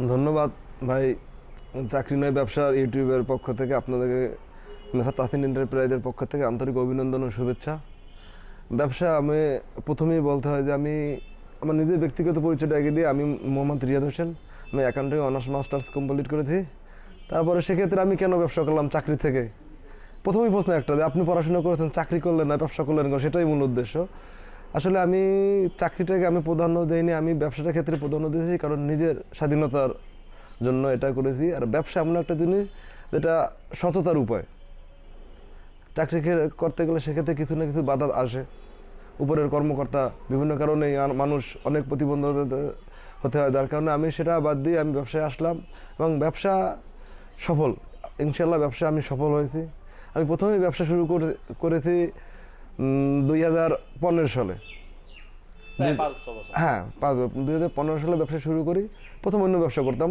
ধন্যবাদ ভাই। চাকরি নয়, ব্যবসার ইউটিউবের পক্ষ থেকে আপনাদেরকে মেসা তাসিন এন্টারপ্রাইজের পক্ষ থেকে আন্তরিক অভিনন্দন ও শুভেচ্ছা। ব্যবসা, আমি প্রথমেই বলতে হয় যে আমি আমার নিজের ব্যক্তিগত পরিচয়টা আগে দিয়ে আমি মোহাম্মদ রিয়াদ হোসেন। আমি অ্যাকাউন্টিং অনার্স মাস্টার্স কমপ্লিট করেছি। তারপরে সেক্ষেত্রে আমি কেন ব্যবসা করলাম চাকরি থেকে? প্রথমেই প্রশ্ন একটা যে, আপনি পড়াশোনা করেছেন, চাকরি করলেন না, ব্যবসা করলেন সেটাই মূল উদ্দেশ্য। আসলে আমি চাকরিটাকে আমি প্রাধান্য দেইনি, আমি ব্যবসাটার ক্ষেত্রে প্রাধান্য দিয়েছি কারণ নিজের স্বাধীনতার জন্য এটা করেছি। আর ব্যবসা এমন একটা জিনিস যেটা সততার উপায়। চাকরি করতে গেলে সেক্ষেত্রে কিছু না কিছু বাধা আসে। উপরের কর্মকর্তা বিভিন্ন কারণে মানুষ অনেক প্রতিবন্ধক হতে হয়। যার কারণে আমি সেটা বাদ দিয়ে আমি ব্যবসায় আসলাম এবং ব্যবসা সফল। ইনশাল্লাহ ব্যবসা আমি সফল হয়েছি। আমি প্রথমেই ব্যবসা শুরু করে- করেছি দুই হাজার পনেরো সালে। হ্যাঁ পাঁচ দুই হাজার পনেরো সালে ব্যবসা শুরু করি। প্রথম অন্য ব্যবসা করতাম।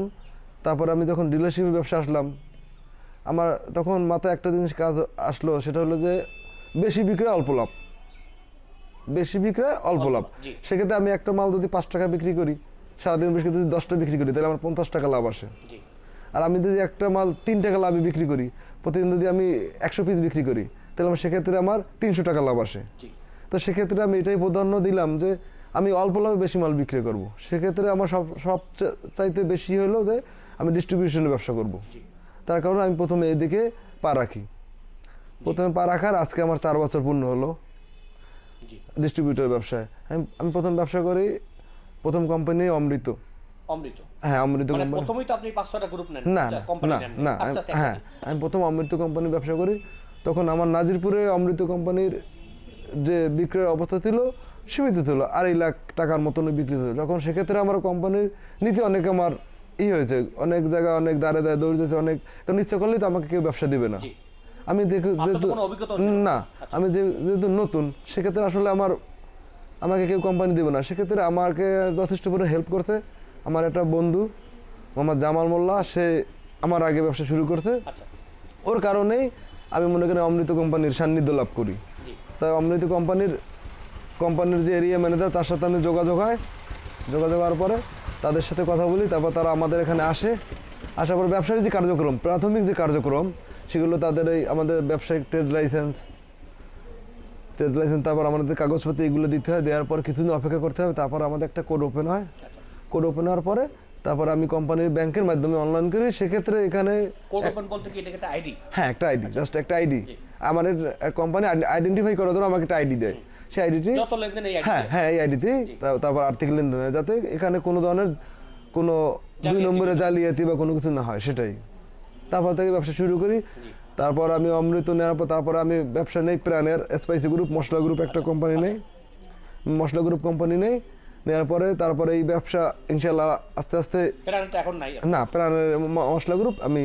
তারপর আমি যখন ডিলারশিপে ব্যবসা আসলাম আমার তখন মাথায় একটা জিনিস কাজ আসলো সেটা হলো যে বেশি বিক্রয় অল্প লাভ। বেশি বিক্রয় অল্প লাভ, সেক্ষেত্রে আমি একটা মাল যদি পাঁচ টাকা বিক্রি করি সারাদিন বেশি যদি দশটা বিক্রি করি তাহলে আমার পঞ্চাশ টাকা লাভ আসে। আর আমি যদি একটা মাল তিন টাকা লাভে বিক্রি করি প্রতিদিন যদি আমি একশো পিস বিক্রি করি তাহলে আমার সেক্ষেত্রে আমার তিনশো টাকা লাভ আসে। তো সেক্ষেত্রে আমি এটাই প্রাধান্য দিলাম যে আমি অল্প লাভে বেশি মাল বিক্রি করব। সেক্ষেত্রে আমার সব সব চাইতে বেশি হলো যে আমি ডিস্ট্রিবিউশনের ব্যবসা করব। তার কারণে আমি প্রথমে এদিকে পা রাখি। প্রথমে পা রাখার আজকে আমার চার বছর পূর্ণ হলো। ডিস্ট্রিবিউটর ব্যবসায়। আমি আমি প্রথম ব্যবসা করি প্রথম কোম্পানি অমৃত। অমৃত? হ্যাঁ অমৃত মানে কোম্পানি প্রথমেই তো আপনি পাঁচ ছটা গ্রুপ নেন না আচ্ছা, না, না না হ্যাঁ আমি প্রথম অমৃত কোম্পানির ব্যবসা করি। তখন আমার নাজিরপুরে অমৃত কোম্পানির যে বিক্রয়ের অবস্থা ছিল সীমিত ছিল আড়াই লাখ টাকার মতন বিক্রি ছিল যখন সেক্ষেত্রে আমার কোম্পানির নীতি অনেক আমার ই হয়েছে অনেক জায়গায় অনেক দাঁড়ে দাঁড়ে দৌড় দিতে অনেক কারণ ইচ্ছা করলেই তো আমাকে কেউ ব্যবসা দিবে না। আমি দেখে যেহেতু না। আমি যেহেতু নতুন সেক্ষেত্রে আসলে আমার আমাকে কেউ কোম্পানি দেবে না। সেক্ষেত্রে আমাকে যথেষ্ট পরিমাণে হেল্প করতে আমার একটা বন্ধু মোহাম্মদ জামাল মোল্লা সে আমার আগে ব্যবসা শুরু করতে আচ্ছা। ওর কারণেই আমি মনে করি অমৃত কোম্পানির সান্নিধ্য লাভ করি। তাই অমৃত কোম্পানির কোম্পানির যে এরিয়া ম্যানেজার তার সাথে আমি যোগাযোগ হয়। যোগাযোগ হওয়ার পরে তাদের সাথে কথা বলি তারপর তারা আমাদের এখানে আসে। আসার পর ব্যবসায়িক যে কার্যক্রম প্রাথমিক যে কার্যক্রম সেগুলো তাদের এই আমাদের ব্যবসায়িক ট্রেড লাইসেন্স ট্রেড লাইসেন্স তারপর আমাদের কাগজপত্র এগুলো দিতে হয়। দেওয়ার পর কিছুদিন অপেক্ষা করতে হবে তারপর আমাদের একটা কোড ওপেন হয়। আচ্ছা। কোড ওপেন হওয়ার পরে তারপর আমি কোম্পানির ব্যাংকের মাধ্যমে অনলাইন করি সেক্ষেত্রে এখানে হ্যাঁ একটা আইডি জাস্ট একটা আইডি আমার কোম্পানি আইডেন্টিফাই করার জন্য আমাকে একটা আইডি দেয়। সেই আইডিটি হ্যাঁ হ্যাঁ এই আইডিতে তারপর আর্থিক লেনদেন যাতে এখানে কোনো ধরনের কোনো দুই নম্বরে জালিয়াতি বা কোনো কিছু না হয় সেটাই। তারপর থেকে ব্যবসা শুরু করি। তারপর আমি অমৃত নেওয়ার পর তারপর আমি ব্যবসা নেই প্রাণের স্পাইসি গ্রুপ মশলা গ্রুপ একটা কোম্পানি নেই। মশলা গ্রুপ কোম্পানি নেই। নেওয়ার পরে তারপরে এই ব্যবসা ইনশাল্লাহ আস্তে আস্তে এখন নাই। না প্রাণের মশলা গ্রুপ আমি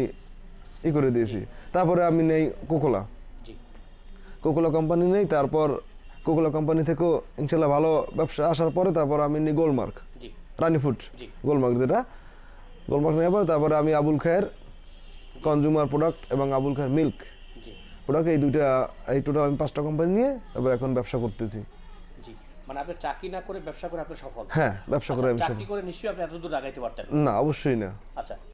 ই করে দিয়েছি। তারপরে আমি নেই কোকোলা কোকোলা কোম্পানি নেই তারপর কোকোলা কোম্পানি থেকেও ইনশাল্লাহ ভালো ব্যবসা আসার পরে তারপর আমি নিই গোলমার্ক রানি ফুড গোলমার্ক যেটা। গোলমার্ক নেওয়ার পর তারপরে আমি আবুল খায়ের কনজিউমার প্রোডাক্ট এবং আবুল খায়ের মিল্ক প্রোডাক্ট এই দুইটা এই টোটাল আমি পাঁচটা কোম্পানি নিয়ে তারপর এখন ব্যবসা করতেছি। মানে আপনি চাকরি না করে ব্যবসা করে আপনি সফল। হ্যাঁ ব্যবসা করে আমি চাকরি করে নিশ্চয়ই আপনি এত দূর আগাইতে পারতেন। না অবশ্যই না। আচ্ছা।